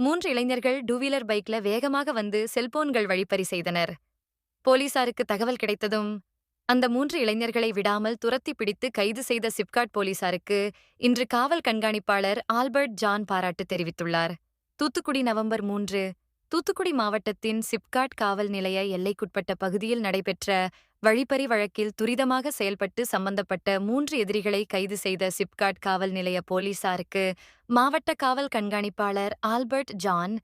மூன்று இளைஞர்கள் டூவீலர் பைக்ல வேகமாக வந்து செல்போன்கள் வழிப்பறி செய்தனர். போலீசாருக்கு தகவல் கிடைத்ததும் அந்த மூன்று இளைஞர்களை விடாமல் துரத்தி பிடித்து கைது செய்த சிப்காட் போலீசாருக்கு இன்று காவல் கண்காணிப்பாளர் ஆல்பர்ட் ஜான் பாராட்டு தெரிவித்துள்ளார். தூத்துக்குடி நவம்பர் மூன்று தூத்துக்குடி மாவட்டத்தின் சிப்காட் காவல் நிலைய எல்லைக்குட்பட்ட பகுதியில் நடைபெற்ற வழிப்பறி வழக்கில் துரிதமாக செயல்பட்டு சம்பந்தப்பட்ட மூன்று எதிரிகளை கைது செய்த சிப்காட் காவல் நிலைய போலீசாருக்கு மாவட்ட காவல் கண்காணிப்பாளர் ஆல்பர்ட் ஜான்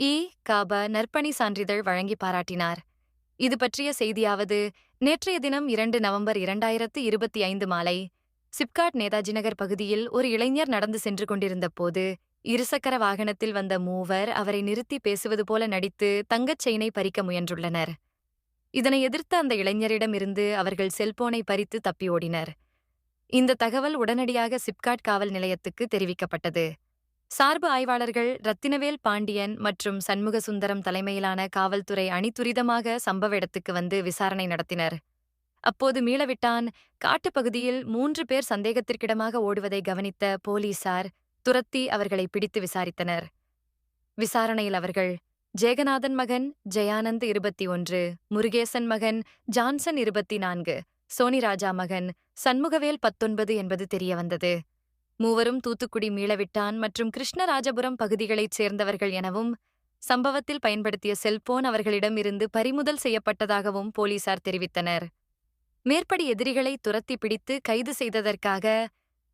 இ. காப நற்பணி சான்றிதழ் வழங்கி பாராட்டினார். இது பற்றிய செய்தியாவது நேற்றைய தினம் இரண்டு நவம்பர் இரண்டாயிரத்து இருபத்தி ஐந்து மாலை சிப்காட் நேதாஜி நகர் பகுதியில் ஒரு இளைஞர் நடந்து சென்று கொண்டிருந்த போது இருசக்கர வாகனத்தில் வந்த மூவர் அவரை நிறுத்தி பேசுவது போல நடித்து தங்கச் செயினை பறிக்க முயன்றுள்ளனர். இதனை எதிர்த்த அந்த இளைஞரிடமிருந்து அவர்கள் செல்போனை பறித்து தப்பி ஓடினர். இந்த தகவல் உடனடியாக சிப்காட் காவல் நிலையத்துக்கு தெரிவிக்கப்பட்டது. சார்பு ஆய்வாளர்கள் ரத்தினவேல் பாண்டியன் மற்றும் சண்முக சுந்தரம் தலைமையிலான காவல்துறை அணி துரிதமாக சம்பவ இடத்துக்கு வந்து விசாரணை நடத்தினர். அப்போது மீளவிட்டான் காட்டுப்பகுதியில் மூன்று பேர் சந்தேகத்திற்கிடமாக ஓடுவதை கவனித்த போலீசார் துரத்தி அவர்களை பிடித்து விசாரித்தனர். விசாரணையில் அவர்கள் ஜெகநாதன் மகன் ஜெயானந்த் இருபத்தி ஒன்று முருகேசன் மகன் ஜான்சன் இருபத்தி நான்கு சோனிராஜா மகன் சண்முகவேல் பத்தொன்பது என்பது தெரியவந்தது. மூவரும் தூத்துக்குடி மீளவிட்டான் மற்றும் கிருஷ்ணராஜபுரம் பகுதிகளைச் சேர்ந்தவர்கள் எனவும் சம்பவத்தில் பயன்படுத்திய செல்போன் அவர்களிடம் இருந்து பறிமுதல் செய்யப்பட்டதாகவும் போலீசார் தெரிவித்தனர். மேற்படி எதிரிகளை துரத்தி பிடித்து கைது செய்ததற்காக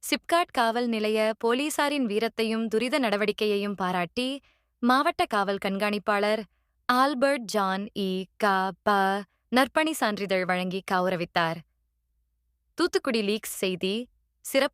சிப்காட் காவல் நிலைய போலீசாரின் வீரத்தையும் துரித நடவடிக்கையையும் பாராட்டி மாவட்ட காவல் கண்காணிப்பாளர் ஆல்பர்ட் ஜான் இ. க. ப. நற்பணி சான்றிதழ் வழங்கி கௌரவித்தார். தூத்துக்குடி லீக்ஸ் செய்தி சிறப்பு